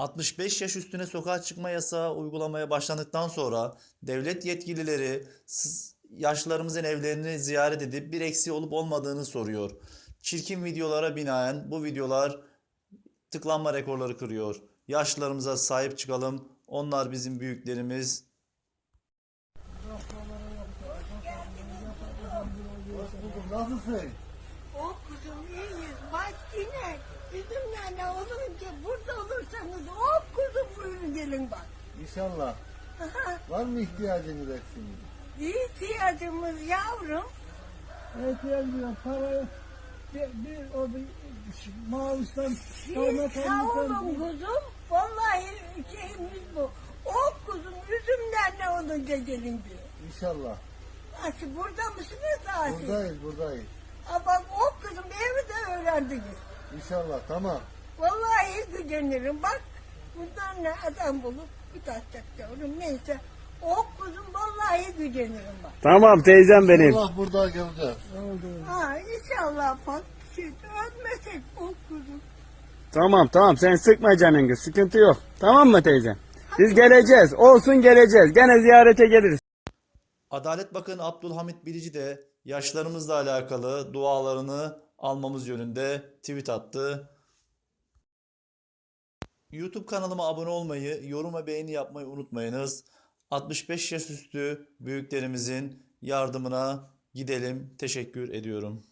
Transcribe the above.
65 yaş üstüne sokağa çıkma yasağı uygulamaya başlandıktan sonra devlet yetkilileri yaşlılarımızın evlerini ziyaret edip bir eksiği olup olmadığını soruyor. Çirkin videolara binaen bu videolar tıklanma rekorları kırıyor. Yaşlılarımıza sahip çıkalım. Onlar bizim büyüklerimiz. Nasılsın? O kuzum iyiyiz. Bak yine bizimle ne olunca burada olursanız o kuzum buyurun gelin bak. İnşallah. Var mı ihtiyacınız eksiniz? İhtiyacımız yavrum. ihtiyacım yok. Parayı bir, bir o bir maaştan Siz kaymak sağ olun kuzum. Vallahi şeyimiz bu. O kuzum üzümden ne olunca gelin diyor. İnşallah. Nasıl burada mısınız Asi? Buradayız buradayız. Ha kızım evi de öğrendiniz. İnşallah tamam. Vallahi gücenirim. Bak buradan ne adam bulup bir taşacak yavrum. Neyse o kuzum vallahi gücenirim bak. Tamam teyzem benim. Allah burada göreceğiz. Ha inşallah bak şey, ölmesek o kuzum. Tamam tamam sen sıkma canını sıkıntı yok. Tamam mı teyzem? Biz geleceğiz. Olsun geleceğiz. Gene ziyarete geliriz. Adalet Bakanı Abdülhamit Bilici de yaşlarımızla alakalı dualarını almamız yönünde tweet attı. YouTube kanalıma abone olmayı, yorum ve beğeni yapmayı unutmayınız. 65 yaş üstü büyüklerimizin yardımına gidelim. Teşekkür ediyorum.